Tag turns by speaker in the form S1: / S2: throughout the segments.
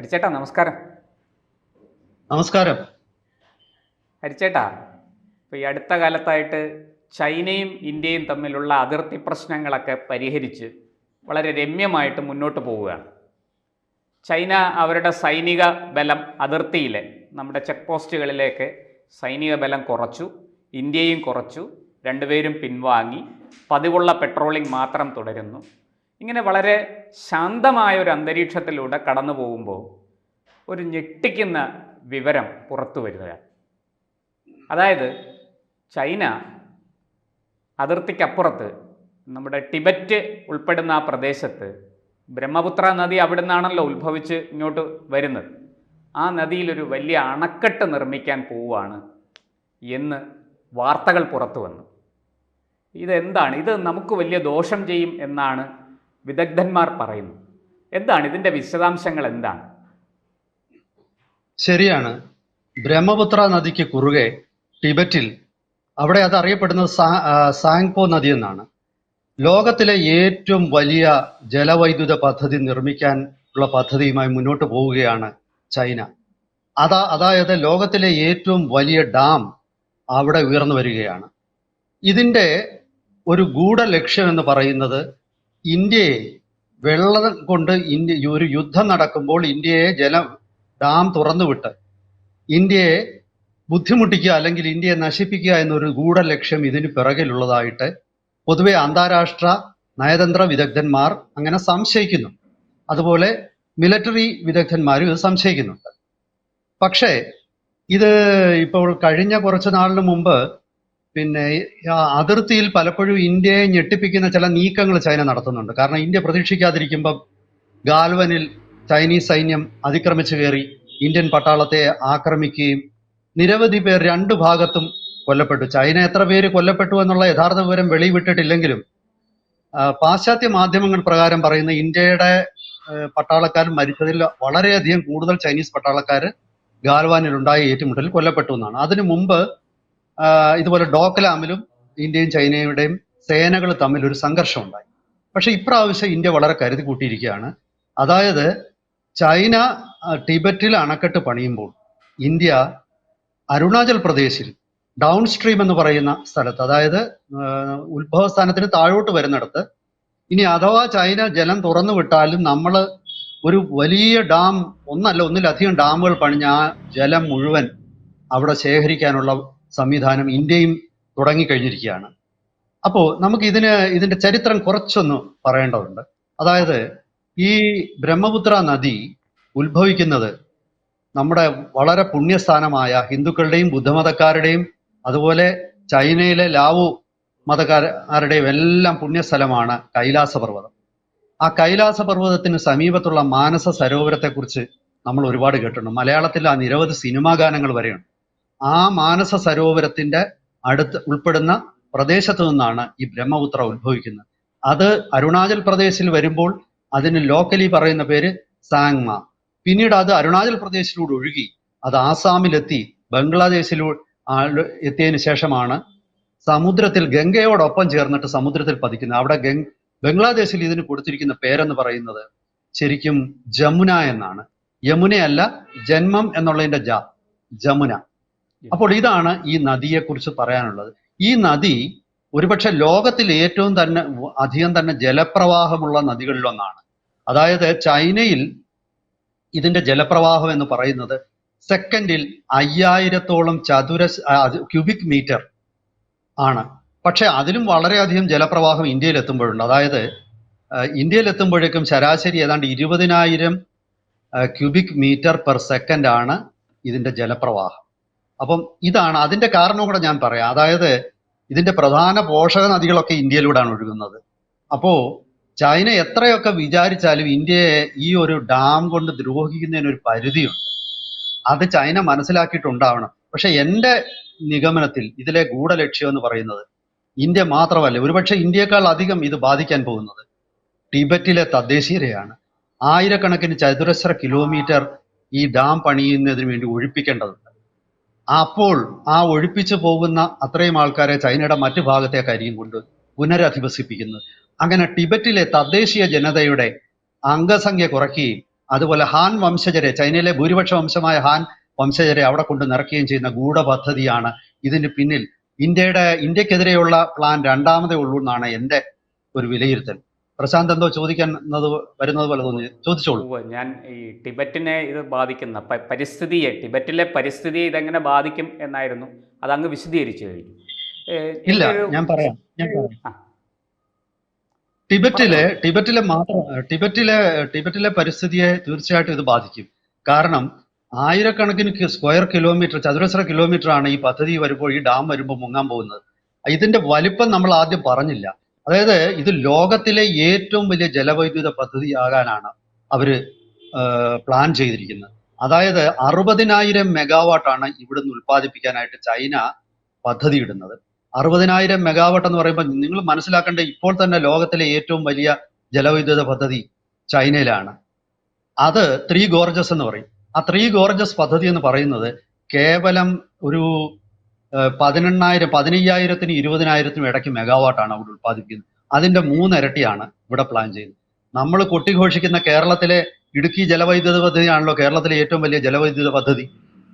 S1: ഹരിച്ചേട്ടാ നമസ്കാരം.
S2: നമസ്കാരം.
S1: ഹരിച്ചേട്ടാ ഇപ്പൊ ഈ അടുത്ത കാലത്തായിട്ട് ചൈനയും ഇന്ത്യയും തമ്മിലുള്ള അതിർത്തി പ്രശ്നങ്ങളൊക്കെ പരിഹരിച്ച് വളരെ രമ്യമായിട്ട് മുന്നോട്ട് പോവുകയാണ്. ചൈന അവരുടെ സൈനിക ബലം അതിർത്തിയിലെ നമ്മുടെ ചെക്ക് പോസ്റ്റുകളിലേക്ക് സൈനിക ബലം കുറച്ചു ഇന്ത്യയും കുറച്ചു രണ്ടുപേരും പിൻവാങ്ങി പതിവുള്ള പെട്രോളിംഗ് മാത്രം തുടരുന്നു. ഇങ്ങനെ വളരെ ശാന്തമായ ഒരു അന്തരീക്ഷത്തിലൂടെ കടന്നു പോകുമ്പോൾ ഒരു ഞെട്ടിക്കുന്ന വിവരം പുറത്തു വരിക അതായത് ചൈന അതിർത്തിക്കപ്പുറത്ത് നമ്മുടെ ടിബറ്റ് ഉൾപ്പെടുന്ന ആ പ്രദേശത്ത് ബ്രഹ്മപുത്ര നദി അവിടെ നിന്നാണല്ലോ ഉത്ഭവിച്ച് ഇങ്ങോട്ട് വരുന്നത്. ആ നദിയിലൊരു വലിയ അണക്കെട്ട് നിർമ്മിക്കാൻ പോവുകയാണ് എന്ന് വാർത്തകൾ പുറത്തു വന്നു. ഇതെന്താണ്? ഇത് നമുക്ക് വലിയ ദോഷം ചെയ്യും എന്നാണ് വിദഗ്ധന്മാർ പറയുന്നു. എന്താണ് ഇതിന്റെ വിശദാംശങ്ങൾ എന്താണ്?
S2: ശരിയാണ്. ബ്രഹ്മപുത്ര നദിക്ക് കുറുകെ ടിബറ്റിൽ അവിടെ അത് അറിയപ്പെടുന്നത് സാങ്പോ നദി എന്നാണ്. ലോകത്തിലെ ഏറ്റവും വലിയ ജലവൈദ്യുത പദ്ധതി നിർമ്മിക്കാൻ ഉള്ള പദ്ധതിയുമായി മുന്നോട്ട് പോവുകയാണ് ചൈന. അതാ അതായത് ലോകത്തിലെ ഏറ്റവും വലിയ ഡാം അവിടെ ഉയർന്നു വരികയാണ്. ഇതിന്റെ ഒരു ഗൂഢ ലക്ഷ്യം എന്ന് പറയുന്നത് ഇന്ത്യയെ വെള്ളം കൊണ്ട് ഇന്ത്യ ഒരു യുദ്ധം നടക്കുമ്പോൾ ഇന്ത്യയെ ജല ഡാം തുറന്നുവിട്ട് ഇന്ത്യയെ ബുദ്ധിമുട്ടിക്കുക അല്ലെങ്കിൽ ഇന്ത്യയെ നശിപ്പിക്കുക എന്നൊരു ഗൂഢ ലക്ഷ്യം ഇതിന് പിറകിലുള്ളതായിട്ട് പൊതുവെ അന്താരാഷ്ട്ര നയതന്ത്ര വിദഗ്ധന്മാർ അങ്ങനെ സംശയിക്കുന്നു. അതുപോലെ മിലിറ്ററി വിദഗ്ധന്മാരും ഇത് സംശയിക്കുന്നുണ്ട്. പക്ഷേ ഇത് ഇപ്പോൾ കഴിഞ്ഞ കുറച്ച് നാളിന് മുമ്പ് പിന്നെ അതിർത്തിയിൽ പലപ്പോഴും ഇന്ത്യയെ ഞെട്ടിപ്പിക്കുന്ന ചില നീക്കങ്ങൾ ചൈന നടത്തുന്നുണ്ട്. കാരണം ഇന്ത്യ പ്രതീക്ഷിക്കാതിരിക്കുമ്പം ഗാൽവനിൽ ചൈനീസ് സൈന്യം അതിക്രമിച്ചു കയറി ഇന്ത്യൻ പട്ടാളത്തെ ആക്രമിക്കുകയും നിരവധി പേർ രണ്ടു ഭാഗത്തും കൊല്ലപ്പെട്ടു. ചൈന എത്ര പേര് കൊല്ലപ്പെട്ടു എന്നുള്ള യഥാർത്ഥ വിവരം വെളിവിട്ടിട്ടില്ലെങ്കിലും പാശ്ചാത്യ മാധ്യമങ്ങൾ പ്രകാരം പറയുന്ന ഇന്ത്യയുടെ പട്ടാളക്കാർ മരിച്ചതിൽ വളരെയധികം കൂടുതൽ ചൈനീസ് പട്ടാളക്കാർ ഗാൽവാനിൽ ഉണ്ടായ ഏറ്റുമുട്ടലിൽ കൊല്ലപ്പെട്ടു എന്നാണ്. അതിനു മുമ്പ് ഇതുപോലെ ഡോക്ലാമിലും ഇന്ത്യയും ചൈനയുടെയും സേനകൾ തമ്മിൽ ഒരു സംഘർഷം ഉണ്ടായി പക്ഷെ ഇപ്രാവശ്യം ഇന്ത്യ വളരെ കരുതി കൂട്ടിയിരിക്കുകയാണ്. അതായത് ചൈന ടിബറ്റിൽ അണക്കെട്ട് പണിയുമ്പോൾ ഇന്ത്യ അരുണാചൽ പ്രദേശിൽ ഡൗൺ സ്ട്രീം എന്ന് പറയുന്ന സ്ഥലത്ത് അതായത് ഉത്ഭവസ്ഥാനത്തിന് താഴോട്ട് വരുന്നിടത്ത് ഇനി അഥവാ ചൈന ജലം തുറന്നു വിട്ടാലും നമ്മൾ ഒരു വലിയ ഡാം ഒന്നല്ല ഒന്നിലധികം ഡാമുകൾ പണിഞ്ഞ് ആ ജലം മുഴുവൻ അവിടെ ശേഖരിക്കാനുള്ള സംവിധാനം ഇന്ത്യയും തുടങ്ങിക്കഴിഞ്ഞിരിക്കുകയാണ്. അപ്പോൾ നമുക്ക് ഇതിന് ഇതിന്റെ ചരിത്രം കുറച്ചൊന്ന് പറയേണ്ടതുണ്ട്. അതായത് ഈ ബ്രഹ്മപുത്ര നദി ഉത്ഭവിക്കുന്നത് നമ്മുടെ വളരെ പുണ്യസ്ഥാനമായ ഹിന്ദുക്കളുടെയും ബുദ്ധമതക്കാരുടെയും അതുപോലെ ചൈനയിലെ ലാവു മതക്കാരുടെയും എല്ലാം പുണ്യസ്ഥലമാണ് കൈലാസ പർവതം ആ കൈലാസ പർവതത്തിന് സമീപത്തുള്ള മാനസ സരോവരത്തെക്കുറിച്ച് നമ്മൾ ഒരുപാട് കേട്ടിട്ടുണ്ട്. മലയാളത്തിൽ ആ നിരവധി സിനിമാ ഗാനങ്ങൾ വരെയുണ്ട്. ആ മാനസ സരോവരത്തിന്റെ അടുത്ത് ഉൾപ്പെടുന്ന പ്രദേശത്തു നിന്നാണ് ഈ ബ്രഹ്മപുത്ര ഉത്ഭവിക്കുന്നത്. അത് അരുണാചൽ പ്രദേശിൽ വരുമ്പോൾ അതിന് ലോക്കലി പറയുന്ന പേര് സാങ്മ. പിന്നീട് അത് അരുണാചൽ പ്രദേശിലൂടെ ഒഴുകി അത് ആസാമിലെത്തി ബംഗ്ലാദേശിലൂടെ എത്തിയതിനു ശേഷമാണ് സമുദ്രത്തിൽ ഗംഗയോടൊപ്പം ചേർന്നിട്ട് സമുദ്രത്തിൽ പതിക്കുന്നത്. അവിടെ ഗംഗ ബംഗ്ലാദേശിൽ ഇതിന് കൊടുത്തിരിക്കുന്ന പേരെന്ന് പറയുന്നത് ശരിക്കും ജമുന എന്നാണ്. യമുനയല്ല ജന്മം എന്നുള്ളതിന്റെ ജ ജമുന. അപ്പോൾ ഇതാണ് ഈ നദിയെക്കുറിച്ച് പറയാനുള്ളത്. ഈ നദി ഒരുപക്ഷെ ലോകത്തിൽ ഏറ്റവും തന്നെ അധികം തന്നെ ജലപ്രവാഹമുള്ള നദികളിലൊന്നാണ്. അതായത് ചൈനയിൽ ഇതിന്റെ ജലപ്രവാഹം എന്ന് പറയുന്നത് സെക്കൻഡിൽ അയ്യായിരത്തോളം ചതുര ക്യൂബിക് മീറ്റർ ആണ്. പക്ഷെ അതിലും വളരെയധികം ജലപ്രവാഹം ഇന്ത്യയിൽ എത്തുമ്പോഴുണ്ട് അതായത് ഇന്ത്യയിൽ എത്തുമ്പോഴേക്കും ശരാശരി ഏതാണ്ട് ഇരുപതിനായിരം ക്യൂബിക് മീറ്റർ പെർ സെക്കൻഡ് ആണ് ഇതിന്റെ ജലപ്രവാഹം. അപ്പം ഇതാണ് അതിന്റെ കാരണം കൂടെ ഞാൻ പറയാം. അതായത് ഇതിന്റെ പ്രധാന പോഷക നദികളൊക്കെ ഇന്ത്യയിലൂടെയാണ് ഒഴുകുന്നത്. അപ്പോ ചൈന എത്രയൊക്കെ വിചാരിച്ചാലും ഇന്ത്യയെ ഈ ഒരു ഡാം കൊണ്ട് ദ്രോഹിക്കുന്നതിന് ഒരു പരിധിയുണ്ട്. അത് ചൈന മനസ്സിലാക്കിയിട്ടുണ്ടാവണം. പക്ഷെ എന്റെ നിഗമനത്തിൽ ഇതിലെ ഗൂഢലക്ഷ്യം എന്ന് പറയുന്നത് ഇന്ത്യ മാത്രമല്ല ഒരുപക്ഷെ ഇന്ത്യയെക്കാൾ അധികം ഇത് ബാധിക്കാൻ പോകുന്നത് ടിബറ്റിലെ തദ്ദേശീയരെയാണ്. ആയിരക്കണക്കിന് ചതുരശ്ര കിലോമീറ്റർ ഈ ഡാം പണിയുന്നതിന് വേണ്ടി ഒഴിപ്പിക്കേണ്ടതുണ്ട്. അപ്പോൾ ആ ഒഴിപ്പിച്ചു പോകുന്ന അത്രയും ആൾക്കാരെ ചൈനയുടെ മറ്റു ഭാഗത്തേക്കായിരിക്കും കൊണ്ട് പുനരധിവസിപ്പിക്കുന്നത് അങ്ങനെ ടിബറ്റിലെ തദ്ദേശീയ ജനതയുടെ അംഗസംഖ്യ കുറയ്ക്കുകയും അതുപോലെ ഹാൻ വംശജരെ ചൈനയിലെ ഭൂരിപക്ഷ വംശമായ ഹാൻ വംശജരെ അവിടെ കൊണ്ട് നിറയ്ക്കുകയും ചെയ്യുന്ന ഗൂഢപദ്ധതിയാണ് ഇതിന് പിന്നിൽ. ഇന്ത്യയുടെ ഇന്ത്യക്കെതിരെയുള്ള പ്ലാൻ രണ്ടാമതേ ഉള്ളൂ എന്നാണ് എന്റെ ഒരു വിലയിരുത്തൽ. പ്രശാന്ത് എന്തോ ചോദിക്കാൻ വരുന്നത് പോലെ തോന്നി. ചോദിച്ചോളൂ.
S1: ഞാൻ ഈ ടിബറ്റിനെ ഇത് ബാധിക്കുന്ന പരിസ്ഥിതിയെ ടിബറ്റിലെ പരിസ്ഥിതിയെ ഇതെങ്ങനെ ബാധിക്കും എന്നായിരുന്നു. അതങ്ങ് വിശദീകരിച്ചു കഴിഞ്ഞു.
S2: ഇല്ല ഞാൻ പറയാം ഞാൻ പറയാം. ടിബറ്റിലെ ടിബറ്റിലെ മാത്രം ടിബറ്റിലെ ടിബറ്റിലെ പരിസ്ഥിതിയെ തീർച്ചയായിട്ടും ഇത് ബാധിക്കും. കാരണം ആയിരക്കണക്കിന് സ്ക്വയർ കിലോമീറ്റർ ചതുരശ്ര കിലോമീറ്റർ ആണ് ഈ പദ്ധതി വരുമ്പോൾ ഈ ഡാം വരുമ്പോൾ മുങ്ങാൻ പോകുന്നത്. ഇതിന്റെ വലിപ്പം നമ്മൾ ആദ്യം പറഞ്ഞില്ല. അതായത് ഇത് ലോകത്തിലെ ഏറ്റവും വലിയ ജലവൈദ്യുത പദ്ധതിയാകാനാണ് അവർ പ്ലാൻ ചെയ്തിരിക്കുന്നത്. അതായത് അറുപതിനായിരം മെഗാവാട്ടാണ് ഇവിടുന്ന് ഉൽപ്പാദിപ്പിക്കാനായിട്ട് ചൈന പദ്ധതി ഇടുന്നത് അറുപതിനായിരം മെഗാവാട്ട് എന്ന് പറയുമ്പോൾ നിങ്ങൾ മനസ്സിലാക്കേണ്ട ഇപ്പോൾ തന്നെ ലോകത്തിലെ ഏറ്റവും വലിയ ജലവൈദ്യുത പദ്ധതി ചൈനയിലാണ്. അത് ത്രീ ഗോർജസ് എന്ന് പറയും. ആ ത്രീ ഗോർജസ് പദ്ധതി എന്ന് പറയുന്നത് കേവലം ഒരു പതിനെണ്ണായിരം പതിനയ്യായിരത്തിനും ഇരുപതിനായിരത്തിനും ഇടയ്ക്ക് മെഗാവാട്ടാണ് അവിടെ ഉൽപ്പാദിപ്പിക്കുന്നത്. അതിന്റെ മൂന്നിരട്ടിയാണ് ഇവിടെ പ്ലാൻ ചെയ്യുന്നത്. നമ്മൾ കൊട്ടിഘോഷിക്കുന്ന കേരളത്തിലെ ഇടുക്കി ജലവൈദ്യുത പദ്ധതിയാണല്ലോ കേരളത്തിലെ ഏറ്റവും വലിയ ജലവൈദ്യുത പദ്ധതി.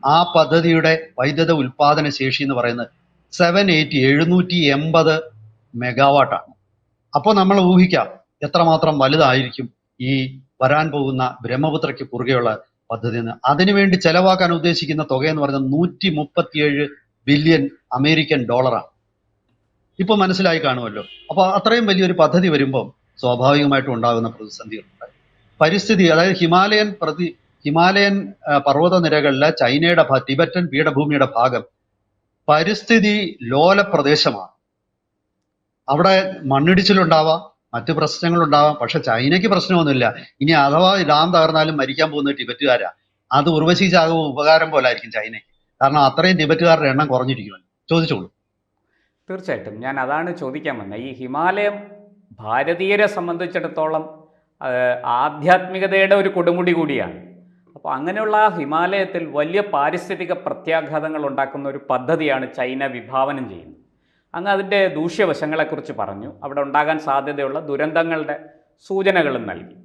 S2: ആ പദ്ധതിയുടെ വൈദ്യുത ഉൽപാദന ശേഷി എന്ന് പറയുന്നത് സെവൻ എയ്റ്റി എഴുന്നൂറ്റി എൺപത് മെഗാവാട്ടാണ്. അപ്പോൾ നമ്മൾ ഊഹിക്കാം എത്രമാത്രം വലുതായിരിക്കും ഈ വരാൻ പോകുന്ന ബ്രഹ്മപുത്രയ്ക്ക് കുറുകെയുള്ള പദ്ധതി എന്ന്. അതിനുവേണ്ടി ചെലവാക്കാൻ ഉദ്ദേശിക്കുന്ന തുക എന്ന് പറയുന്നത് നൂറ്റി മുപ്പത്തിയേഴ് ബില്യൺ അമേരിക്കൻ ഡോളറാണ് ഇപ്പൊ മനസ്സിലായി കാണുമല്ലോ. അപ്പൊ അത്രയും വലിയൊരു പദ്ധതി വരുമ്പം സ്വാഭാവികമായിട്ടും ഉണ്ടാകുന്ന പ്രതിസന്ധികളുണ്ട്. പരിസ്ഥിതി അതായത് ഹിമാലയൻ പ്രതി ഹിമാലയൻ പർവത നിരകളിലെ ചൈനയുടെ ടിബറ്റൻ പീഠഭൂമിയുടെ ഭാഗം പരിസ്ഥിതി ലോല പ്രദേശമാണ് അവിടെ മണ്ണിടിച്ചിലുണ്ടാവാം മറ്റു പ്രശ്നങ്ങളുണ്ടാവാം പക്ഷെ ചൈനയ്ക്ക് പ്രശ്നമൊന്നുമില്ല. ഇനി അഥവാ ഡാം തകർന്നാലും മരിക്കാൻ പോകുന്നത് ടിബറ്റുകാരാ. അത് ഉർവശി ചാകവ് ഉപകാരം പോലെ ആയിരിക്കും ചൈനയ്ക്ക്. കാരണം അത്രയും ടിബറ്റുകാരുടെ എണ്ണം കുറഞ്ഞിരിക്കുമല്ലോ ചോദിച്ചോളൂ.
S1: തീർച്ചയായിട്ടും. ഞാൻ അതാണ് ചോദിക്കാൻ വന്നത്. ഈ ഹിമാലയം ഭാരതീയരെ സംബന്ധിച്ചിടത്തോളം ആധ്യാത്മികതയുടെ ഒരു കൊടുമുടി കൂടിയാണ്. അപ്പോൾ അങ്ങനെയുള്ള ആ ഹിമാലയത്തിൽ വലിയ പാരിസ്ഥിതിക പ്രത്യാഘാതങ്ങൾ ഉണ്ടാക്കുന്ന ഒരു പദ്ധതിയാണ് ചൈന വിഭാവനം ചെയ്യുന്നത്. അങ്ങ് അതിന്റെ ദൂഷ്യവശങ്ങളെക്കുറിച്ച് പറഞ്ഞു. അവിടെ ഉണ്ടാകാൻ സാധ്യതയുള്ള ദുരന്തങ്ങളുടെ സൂചനകളും നൽകി.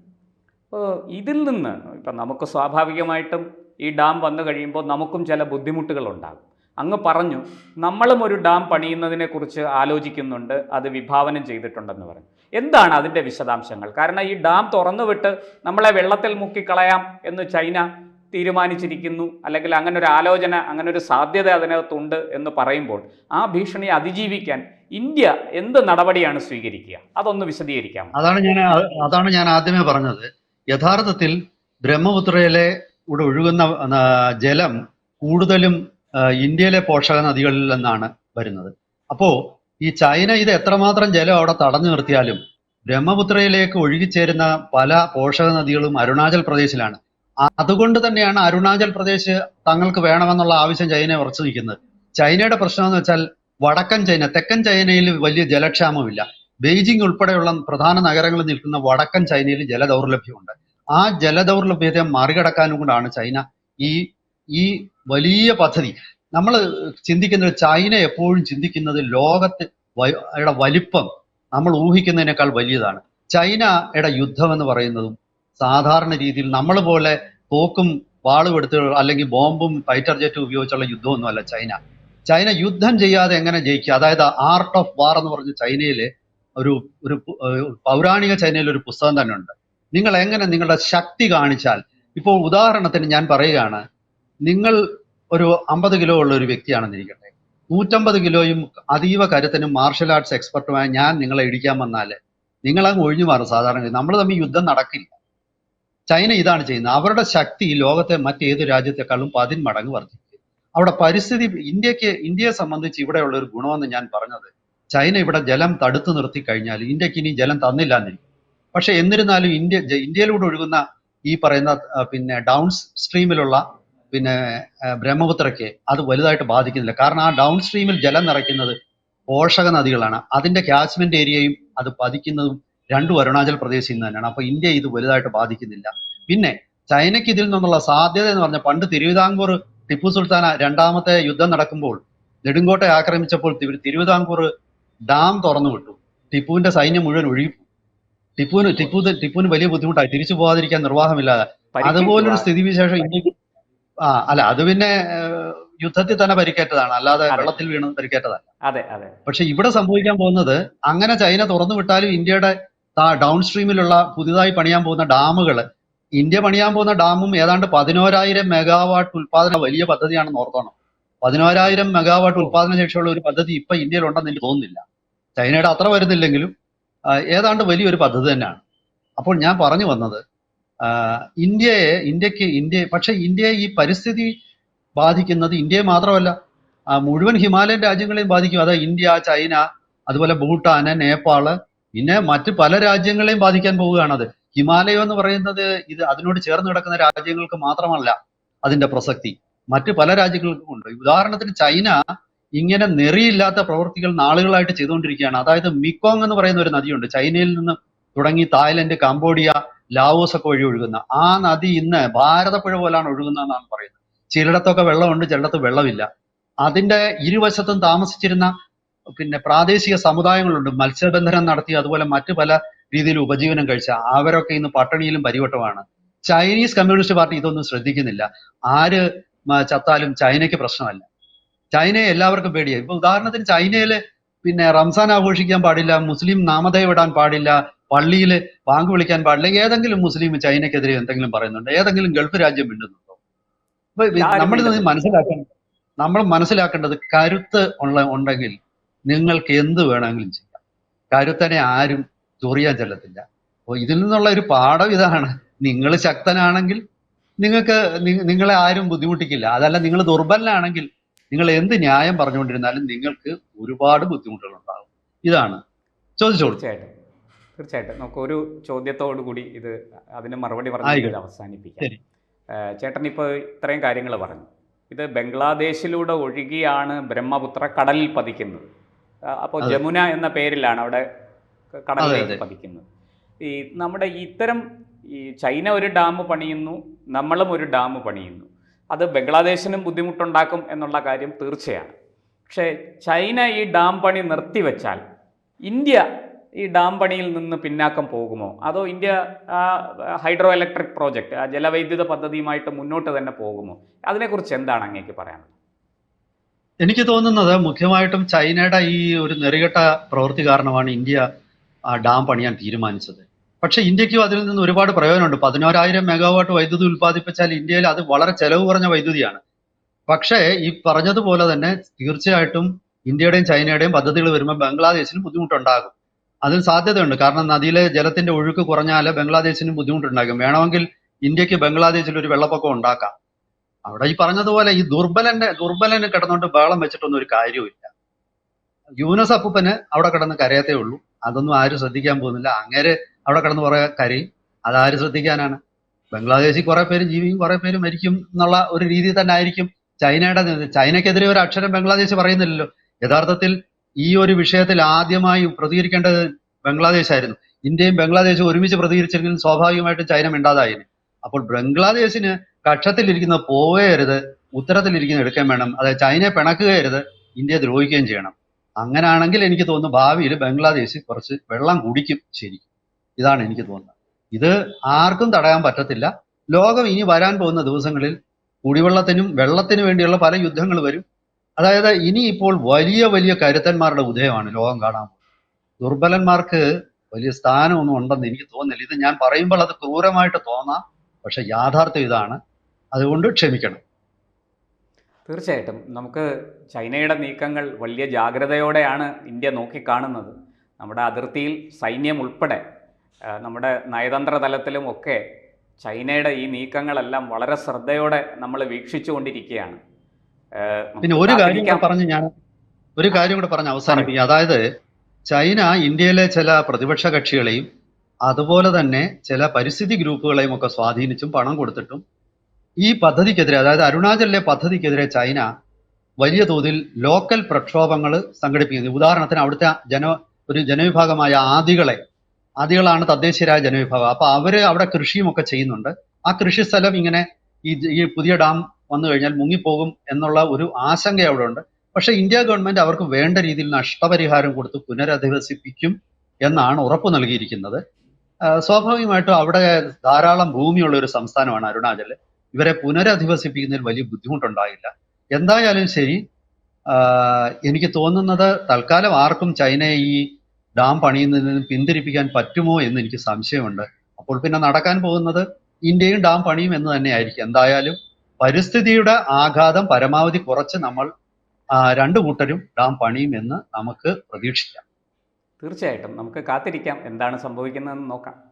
S1: അപ്പോൾ ഇതിൽ നിന്ന് ഇപ്പം നമുക്ക് സ്വാഭാവികമായിട്ടും ഈ ഡാം വന്നു കഴിയുമ്പോൾ നമുക്കും ചില ബുദ്ധിമുട്ടുകളുണ്ടാകും. അങ്ങ് പറഞ്ഞു നമ്മളും ഒരു ഡാം പണിയുന്നതിനെക്കുറിച്ച് ആലോചിക്കുന്നുണ്ട് അത് വിഭാവനം ചെയ്തിട്ടുണ്ടെന്ന് പറഞ്ഞു. എന്താണ് അതിന്റെ വിശദാംശങ്ങൾ? കാരണം ഈ ഡാം തുറന്നു വിട്ട് നമ്മളെ വെള്ളത്തിൽ മുക്കിക്കളയാം എന്ന് ചൈന തീരുമാനിച്ചിരിക്കുന്നു അല്ലെങ്കിൽ അങ്ങനെ ഒരു ആലോചന അങ്ങനെ ഒരു സാധ്യത അതിനകത്തുണ്ട് എന്ന് പറയുമ്പോൾ ആ ഭീഷണിയെ അതിജീവിക്കാൻ ഇന്ത്യ എന്ത് നടപടിയാണ് സ്വീകരിക്കുക? അതൊന്ന് വിശദീകരിക്കാം
S2: അതാണ് ഞാൻ അതാണ് ഞാൻ ആദ്യമേ പറഞ്ഞത്. യഥാർത്ഥത്തിൽ ബ്രഹ്മപുത്രയിലെ ഇവിടെ ഒഴുകുന്ന ജലം കൂടുതലും ഇന്ത്യയിലെ പോഷക നദികളിൽ നിന്നാണ് വരുന്നത്. അപ്പോ ഈ ചൈന ഇത് എത്രമാത്രം ജലം അവിടെ തടഞ്ഞു നിർത്തിയാലും ബ്രഹ്മപുത്രയിലേക്ക് ഒഴുകിച്ചേരുന്ന പല പോഷക നദികളും അരുണാചൽ പ്രദേശിലാണ്. അതുകൊണ്ട് തന്നെയാണ് അരുണാചൽ പ്രദേശ് തങ്ങൾക്ക് വേണമെന്നുള്ള ആവശ്യം ചൈന ഉറച്ചു നിൽക്കുന്നത്. ചൈനയുടെ പ്രശ്നം എന്ന് വെച്ചാൽ വടക്കൻ ചൈന തെക്കൻ ചൈനയിൽ വലിയ ജലക്ഷാമമില്ല. ബെയ്ജിംഗ് ഉൾപ്പെടെയുള്ള പ്രധാന നഗരങ്ങളിൽ നിൽക്കുന്ന വടക്കൻ ചൈനയിൽ ജലദൗർലഭ്യമുണ്ട്. ആ ജലദൗർലഭ്യത്തെ മറികടക്കാനും കൊണ്ടാണ് ചൈന. ഈ ഈ വലിയ പദ്ധതി നമ്മൾ ചിന്തിക്കുന്നത് ചൈന എപ്പോഴും ചിന്തിക്കുന്നത് ലോകത്തെ യുടെ വലിപ്പം നമ്മൾ ഊഹിക്കുന്നതിനേക്കാൾ വലിയതാണ്. ചൈനയുടെ യുദ്ധം എന്ന് പറയുന്നതും സാധാരണ രീതിയിൽ നമ്മൾ പോലെ തോക്കും വാളും എടുത്ത് അല്ലെങ്കിൽ ബോംബും ഫൈറ്റർ ജെറ്റും ഉപയോഗിച്ചുള്ള യുദ്ധമൊന്നുമല്ല ചൈന. ചൈന യുദ്ധം ചെയ്യാതെ എങ്ങനെ ജയിക്കുക? അതായത് ആർട്ട് ഓഫ് വാർ എന്ന് പറഞ്ഞ ചൈനയിലെ ഒരു ഒരു പൗരാണിക ചൈനയിലെ ഒരു പുസ്തകം തന്നെ ഉണ്ട് നിങ്ങൾ എങ്ങനെ നിങ്ങളുടെ ശക്തി കാണിച്ചാൽ? ഇപ്പോൾ ഉദാഹരണത്തിന് ഞാൻ പറയുകയാണ് നിങ്ങൾ ഒരു അമ്പത് കിലോ ഉള്ള ഒരു വ്യക്തിയാണെന്നിരിക്കട്ടെ നൂറ്റമ്പത് കിലോയും അതീവ കരുത്തനും മാർഷൽ ആർട്സ് എക്സ്പെർട്ടുമായ ഞാൻ നിങ്ങളെ ഇടിക്കാൻ വന്നാൽ നിങ്ങൾ അങ്ങ് ഒഴിഞ്ഞു മാറും സാധാരണ. നമ്മൾ തമ്മിൽ യുദ്ധം നടക്കില്ല. ചൈന ഇതാണ് ചെയ്യുന്നത്. അവരുടെ ശക്തി ലോകത്തെ മറ്റേത് രാജ്യത്തെക്കാളും പതിന്മടങ്ങ് വർദ്ധിക്കും അവിടെ പരിസ്ഥിതി ഇന്ത്യയ്ക്ക് ഇന്ത്യയെ സംബന്ധിച്ച് ഇവിടെയുള്ള ഒരു ഗുണമെന്ന് ഞാൻ പറഞ്ഞത് ചൈന ഇവിടെ ജലം തടുത്തു നിർത്തി കഴിഞ്ഞാൽ ഇന്ത്യയ്ക്ക് ഇനി ജലം തന്നില്ല എന്നിരിക്കും. പക്ഷെ എന്നിരുന്നാലും ഇന്ത്യ ഇന്ത്യയിലൂടെ ഒഴുകുന്ന ഈ പറയുന്ന പിന്നെ ഡൗൺ സ്ട്രീമിലുള്ള പിന്നെ ബ്രഹ്മപുത്രയ്ക്ക് അത് വലുതായിട്ട് ബാധിക്കുന്നില്ല. കാരണം ആ ഡൗൺ സ്ട്രീമിൽ ജലം നിറയ്ക്കുന്നത് പോഷക നദികളാണ്. അതിന്റെ ക്യാച്ച്മെന്റ് ഏരിയയും അത് പതിക്കുന്നതും രണ്ടും അരുണാചൽ പ്രദേശിൽ നിന്ന് തന്നെയാണ്. അപ്പൊ ഇന്ത്യ ഇത് വലുതായിട്ട് ബാധിക്കുന്നില്ല. പിന്നെ ചൈനയ്ക്ക് ഇതിൽ നിന്നുള്ള സാധ്യത എന്ന് പറഞ്ഞാൽ പണ്ട് തിരുവിതാംകൂർ ടിപ്പു സുൽത്താന രണ്ടാമത്തെ യുദ്ധം നടക്കുമ്പോൾ നെടുങ്കോട്ടെ ആക്രമിച്ചപ്പോൾ തിരു- തിരുവിതാംകൂർ ഡാം തുറന്നു വിട്ടു. ടിപ്പുവിന്റെ സൈന്യം മുഴുവൻ ഒഴുകി ടിപ്പുവിന് ടിപ്പു ടിപ്പുവിന് വലിയ ബുദ്ധിമുട്ടായി. തിരിച്ചു പോകാതിരിക്കാൻ നിർവാഹമില്ലാതെ. അതുപോലൊരു സ്ഥിതിവിശേഷം ഇന്ത്യയ്ക്ക് ആ അല്ല അത് പിന്നെ യുദ്ധത്തിൽ തന്നെ പരിക്കേറ്റതാണ്. അല്ലാതെ വെള്ളത്തിൽ വീണ് പരിക്കേറ്റതല്ല.
S1: അതെ അതെ.
S2: പക്ഷെ ഇവിടെ സംഭവിക്കാൻ പോകുന്നത് അങ്ങനെ ചൈന തുറന്നു വിട്ടാലും ഇന്ത്യയുടെ ഡൗൺ സ്ട്രീമിലുള്ള പുതുതായി പണിയാൻ പോകുന്ന ഡാമുകൾ ഇന്ത്യ പണിയാൻ പോകുന്ന ഡാമും ഏതാണ്ട് പതിനോരായിരം മെഗാവാട്ട് ഉൽപാദന വലിയ പദ്ധതിയാണെന്ന് ഓർത്തോണം. പതിനോരായിരം മെഗാവാട്ട് ഉൽപാദന ശേഷിയുള്ള ഒരു പദ്ധതി ഇപ്പൊ ഇന്ത്യയിൽ ഉണ്ടെന്ന് എനിക്ക് തോന്നുന്നില്ല. ചൈനയുടെ അത്ര വരുന്നില്ലെങ്കിലും ഏതാണ്ട് വലിയൊരു പദ്ധതി തന്നെയാണ്. അപ്പോൾ ഞാൻ പറഞ്ഞു വന്നത് ഇന്ത്യയെ ഇന്ത്യയ്ക്ക് ഇന്ത്യ പക്ഷേ ഇന്ത്യയെ ഈ പരിസ്ഥിതി ബാധിക്കുന്നത് ഇന്ത്യയെ മാത്രമല്ല മുഴുവൻ ഹിമാലയൻ രാജ്യങ്ങളെയും ബാധിക്കും. അത് ഇന്ത്യ ചൈന അതുപോലെ ഭൂട്ടാന് നേപ്പാൾ പിന്നെ മറ്റ് പല രാജ്യങ്ങളെയും ബാധിക്കാൻ പോവുകയാണത് ഹിമാലയം എന്ന് പറയുന്നത് ഇത് അതിനോട് ചേർന്ന് കിടക്കുന്ന രാജ്യങ്ങൾക്ക് മാത്രമല്ല അതിന്റെ പ്രസക്തി. മറ്റ് പല രാജ്യങ്ങൾക്കും ഉണ്ട്. ഉദാഹരണത്തിന് ചൈന ഇങ്ങനെ നെറിയില്ലാത്ത പ്രവൃത്തികൾ നാളുകളായിട്ട് ചെയ്തുകൊണ്ടിരിക്കുകയാണ്. അതായത് മിക്കോങ് എന്ന് പറയുന്ന ഒരു നദിയുണ്ട്. ചൈനയിൽ നിന്ന് തുടങ്ങി തായ്ലൻഡ് കംബോഡിയ ലാവോസ് ഒക്കെ വഴി ഒഴുകുന്ന. ആ നദി ഇന്ന് ഭാരതപ്പുഴ പോലാണ് ഒഴുകുന്നതെന്നാണ് പറയുന്നത്. ചിലയിടത്തൊക്കെ വെള്ളമുണ്ട് ചിലയിടത്ത് വെള്ളമില്ല. അതിന്റെ ഇരുവശത്തും താമസിച്ചിരുന്ന പിന്നെ പ്രാദേശിക സമുദായങ്ങളുണ്ട്. മത്സ്യബന്ധനം നടത്തി അതുപോലെ മറ്റു പല രീതിയിൽ ഉപജീവനം കഴിച്ച. അവരൊക്കെ ഇന്ന് പട്ടിണിയിലും പരിവട്ടമാണ്. ചൈനീസ് കമ്മ്യൂണിസ്റ്റ് പാർട്ടി ഇതൊന്നും ശ്രദ്ധിക്കുന്നില്ല. ആര് ചത്താലും ചൈനയ്ക്ക് പ്രശ്നമല്ല. ചൈനയെ എല്ലാവർക്കും പേടിയായി ഇപ്പൊ ഉദാഹരണത്തിന് ചൈനയിൽ പിന്നെ റംസാൻ ആഘോഷിക്കാൻ പാടില്ല മുസ്ലിം നാമധേയം ഇടാൻ പാടില്ല പള്ളിയിൽ ബാങ്ക് വിളിക്കാൻ പാടില്ല ഏതെങ്കിലും മുസ്ലിം ചൈനയ്ക്കെതിരെ എന്തെങ്കിലും പറയുന്നുണ്ട് ഏതെങ്കിലും ഗൾഫ് രാജ്യം മിണ്ടുന്നുണ്ടോ? അപ്പൊ നമ്മൾ. മനസ്സിലാക്കേണ്ടത് നമ്മൾ മനസ്സിലാക്കേണ്ടത് കരുത്ത് ഉള്ള ഉണ്ടെങ്കിൽ നിങ്ങൾക്ക് എന്ത് വേണമെങ്കിലും ചെയ്യാം. കരുത്തനെ ആരും ചൊറിയാൻ ചെല്ലത്തില്ല. അപ്പോൾ ഇതിൽ നിന്നുള്ള ഒരു പാഠം ഇതാണ്. നിങ്ങൾ ശക്തനാണെങ്കിൽ നിങ്ങൾക്ക് നിങ്ങളെ ആരും ബുദ്ധിമുട്ടിക്കില്ല. അതല്ല നിങ്ങൾ ദുർബലനാണെങ്കിൽ നിങ്ങൾ എന്ത് ന്യായം പറഞ്ഞുകൊണ്ടിരുന്നാലും നിങ്ങൾക്ക് ഒരുപാട് ബുദ്ധിമുട്ടുകൾ ഉണ്ടാകും ഇതാണ് ചോദിച്ചോളൂ
S1: തീർച്ചയായിട്ടും. തീർച്ചയായിട്ടും. നമുക്ക് ഒരു ചോദ്യത്തോടു കൂടി ഇത് അതിന് മറുപടി പറഞ്ഞു. അവസാനിപ്പിക്കാം. ചേട്ടൻ ഇപ്പോൾ ഇത്രയും കാര്യങ്ങൾ പറഞ്ഞു. ഇത് ബംഗ്ലാദേശിലൂടെ ഒഴുകിയാണ് ബ്രഹ്മപുത്ര കടലിൽ പതിക്കുന്നത്. അപ്പോൾ ജമുന എന്ന പേരിലാണ് അവിടെ
S2: കടലിൽ.
S1: പതിക്കുന്നത്. ഈ നമ്മുടെ ഇത്തരം ഈ ചൈന ഒരു ഡാം പണിയുന്നു നമ്മളും ഒരു ഡാം പണിയുന്നു. അത് ബംഗ്ലാദേശിനും ബുദ്ധിമുട്ടുണ്ടാക്കും എന്നുള്ള കാര്യം തീർച്ചയാണ്. പക്ഷേ ചൈന ഈ ഡാം പണി നിർത്തിവെച്ചാൽ ഇന്ത്യ ഈ ഡാം പണിയിൽ നിന്ന് പിന്നാക്കം പോകുമോ? അതോ ഇന്ത്യ ഹൈഡ്രോ ഇലക്ട്രിക് പ്രോജക്റ്റ് ആ ജലവൈദ്യുത പദ്ധതിയുമായിട്ട് മുന്നോട്ട് തന്നെ പോകുമോ? അതിനെക്കുറിച്ച് എന്താണ് അങ്ങേക്ക് പറയാനുള്ളത്?
S2: എനിക്ക് തോന്നുന്നത് മുഖ്യമായിട്ടും ചൈനയുടെ ഈ ഒരു നെറികെട്ട പ്രവൃത്തി കാരണമാണ് ഇന്ത്യ ആ ഡാം പണിയാൻ തീരുമാനിച്ചത്. പക്ഷെ ഇന്ത്യക്കും അതിൽ നിന്ന് ഒരുപാട് പ്രയോജനമുണ്ട്. പതിനോരായിരം മെഗാവാട്ട് വൈദ്യുതി ഉത്പാദിപ്പിച്ചാൽ ഇന്ത്യയിൽ അത് വളരെ ചെലവ് കുറഞ്ഞ വൈദ്യുതിയാണ്. പക്ഷേ ഈ പറഞ്ഞതുപോലെ തന്നെ തീർച്ചയായിട്ടും ഇന്ത്യയുടെയും ചൈനയുടെയും പദ്ധതികൾ വരുമ്പോൾ ബംഗ്ലാദേശിന് ബുദ്ധിമുട്ടുണ്ടാകും. അതിന് സാധ്യതയുണ്ട്. കാരണം നദിയിലെ ജലത്തിന്റെ ഒഴുക്ക് കുറഞ്ഞാൽ ബംഗ്ലാദേശിനും ബുദ്ധിമുട്ടുണ്ടാകും. വേണമെങ്കിൽ ഇന്ത്യയ്ക്ക് ബംഗ്ലാദേശിൽ ഒരു വെള്ളപ്പൊക്കം ഉണ്ടാക്കാം. അവിടെ ഈ പറഞ്ഞതുപോലെ ഈ ദുർബലന്റെ ദുർബലന് കിടന്നുകൊണ്ട് ബഹളം വെച്ചിട്ടൊന്നും ഒരു കാര്യവുമില്ല. യൂനസ് അപ്പൂപ്പന് അവിടെ കിടന്ന് കരയത്തേ ഉള്ളൂ. അതൊന്നും ആരും ശ്രദ്ധിക്കാൻ പോകുന്നില്ല. അങ്ങേര് അവിടെ കിടന്ന് കുറെ കരയും. അതാര് ശ്രദ്ധിക്കാനാണ്? ബംഗ്ലാദേശിൽ കുറെ പേരും ജീവിക്കും കുറെ പേര് മരിക്കും എന്നുള്ള ഒരു രീതി തന്നെ ആയിരിക്കും ചൈനയുടെ ചൈനക്കെതിരെ ഒരു അക്ഷരം ബംഗ്ലാദേശ് പറയുന്നില്ലല്ലോ. യഥാർത്ഥത്തിൽ ഈ ഒരു വിഷയത്തിൽ ആദ്യമായി പ്രതികരിക്കേണ്ടത് ബംഗ്ലാദേശ് ആയിരുന്നു ഇന്ത്യയും ബംഗ്ലാദേശും ഒരുമിച്ച് പ്രതികരിച്ചെങ്കിൽ സ്വാഭാവികമായിട്ടും ചൈന മിണ്ടാതായിരുന്നു അപ്പോൾ ബംഗ്ലാദേശിന് കക്ഷത്തിലിരിക്കുന്ന പോവേരുത് ഉത്തരത്തിലിരിക്കുന്ന എടുക്കാൻ വേണം. അതായത് ചൈനയെ പിണക്കുകയരുത് ഇന്ത്യയെ ദ്രോഹിക്കുകയും ചെയ്യണം. അങ്ങനെയാണെങ്കിൽ എനിക്ക് തോന്നുന്നു ഭാവിയിൽ ബംഗ്ലാദേശ് കുറച്ച് വെള്ളം കുടിക്കും ശരിക്കും. ഇതാണ് എനിക്ക് തോന്നുന്നത്. ഇത് ആർക്കും തടയാൻ പറ്റത്തില്ല. ലോകം ഇനി വരാൻ പോകുന്ന ദിവസങ്ങളിൽ കുടിവെള്ളത്തിനും വെള്ളത്തിനു വേണ്ടിയുള്ള പല യുദ്ധങ്ങൾ വരും. അതായത് ഇനി ഇപ്പോൾ വലിയ വലിയ കരുത്തന്മാരുടെ ഉദയമാണ് ലോകം കാണാൻ ദുർബലന്മാർക്ക് വലിയ സ്ഥാനമൊന്നും ഉണ്ടെന്ന് എനിക്ക് തോന്നുന്നില്ല. ഇത് ഞാൻ പറയുമ്പോൾ അത് ക്രൂരമായിട്ട് തോന്നാം. പക്ഷെ യാഥാർത്ഥ്യം ഇതാണ്. അതുകൊണ്ട് ക്ഷമിക്കണം.
S1: തീർച്ചയായിട്ടും. നമുക്ക് ചൈനയുടെ നീക്കങ്ങൾ വലിയ ജാഗ്രതയോടെയാണ് ഇന്ത്യ നോക്കിക്കാണുന്നത്. നമ്മുടെ അതിർത്തിയിൽ സൈന്യം ഉൾപ്പെടെ നമ്മുടെ നയതന്ത്ര തലത്തിലും ഒക്കെ ചൈനയുടെ ഈ നീക്കങ്ങളെല്ലാം വളരെ ശ്രദ്ധയോടെ നമ്മൾ വീക്ഷിച്ചുകൊണ്ടിരിക്കുകയാണ്.
S2: പിന്നെ ഒരു കാര്യം പറഞ്ഞ് ഞാൻ ഒരു കാര്യം കൂടെ പറഞ്ഞ് അവസാനിപ്പിക്കുക അതായത് ചൈന ഇന്ത്യയിലെ ചില പ്രതിപക്ഷ കക്ഷികളെയും അതുപോലെ തന്നെ ചില പരിസ്ഥിതി ഗ്രൂപ്പുകളെയും ഒക്കെ സ്വാധീനിച്ചും പണം കൊടുത്തിട്ടും ഈ പദ്ധതിക്കെതിരെ അതായത് അരുണാചലിലെ പദ്ധതിക്കെതിരെ ചൈന വലിയ തോതിൽ ലോക്കൽ പ്രക്ഷോഭങ്ങൾ സംഘടിപ്പിക്കുന്നു. ഉദാഹരണത്തിന് അവിടുത്തെ ജന ഒരു ജനവിഭാഗമായ ആദികളെ ആദികളാണ് തദ്ദേശീയരായ ജനവിഭാഗം. അപ്പൊ അവർ അവിടെ കൃഷിയും ഒക്കെ ചെയ്യുന്നുണ്ട്. ആ കൃഷി സ്ഥലം ഇങ്ങനെ ഈ ഈ പുതിയ ഡാം വന്നു കഴിഞ്ഞാൽ മുങ്ങിപ്പോകും എന്നുള്ള ഒരു ആശങ്ക അവിടെ ഉണ്ട്. പക്ഷെ ഇന്ത്യ ഗവൺമെന്റ് അവർക്ക് വേണ്ട രീതിയിൽ നഷ്ടപരിഹാരം കൊടുത്ത് പുനരധിവസിപ്പിക്കും എന്നാണ് ഉറപ്പ് നൽകിയിരിക്കുന്നത്. സ്വാഭാവികമായിട്ടും അവിടെ ധാരാളം ഭൂമിയുള്ള ഒരു സംസ്ഥാനമാണ് അരുണാചൽ ഇവരെ പുനരധിവസിപ്പിക്കുന്നതിൽ വലിയ ബുദ്ധിമുട്ടുണ്ടായില്ല. എന്തായാലും ശരി എനിക്ക് തോന്നുന്നത് തൽക്കാലം ആർക്കും ചൈനയെ ഈ ഡാം പണിയുന്നതിൽ നിന്ന് പിന്തിരിപ്പിക്കാൻ പറ്റുമോ എന്ന് എനിക്ക് സംശയമുണ്ട്. അപ്പോൾ പിന്നെ നടക്കാൻ പോകുന്നത് ഇന്ത്യയും ഡാം പണിയും എന്ന് തന്നെയായിരിക്കും. എന്തായാലും പരിസ്ഥിതിയുടെ ആഘാതം പരമാവധി കുറച്ച് നമ്മൾ രണ്ടു കൂട്ടരും ഡാം പണിയും എന്ന് നമുക്ക് പ്രതീക്ഷിക്കാം.
S1: തീർച്ചയായിട്ടും. നമുക്ക് കാത്തിരിക്കാം. എന്താണ് സംഭവിക്കുന്നതെന്ന് നോക്കാം.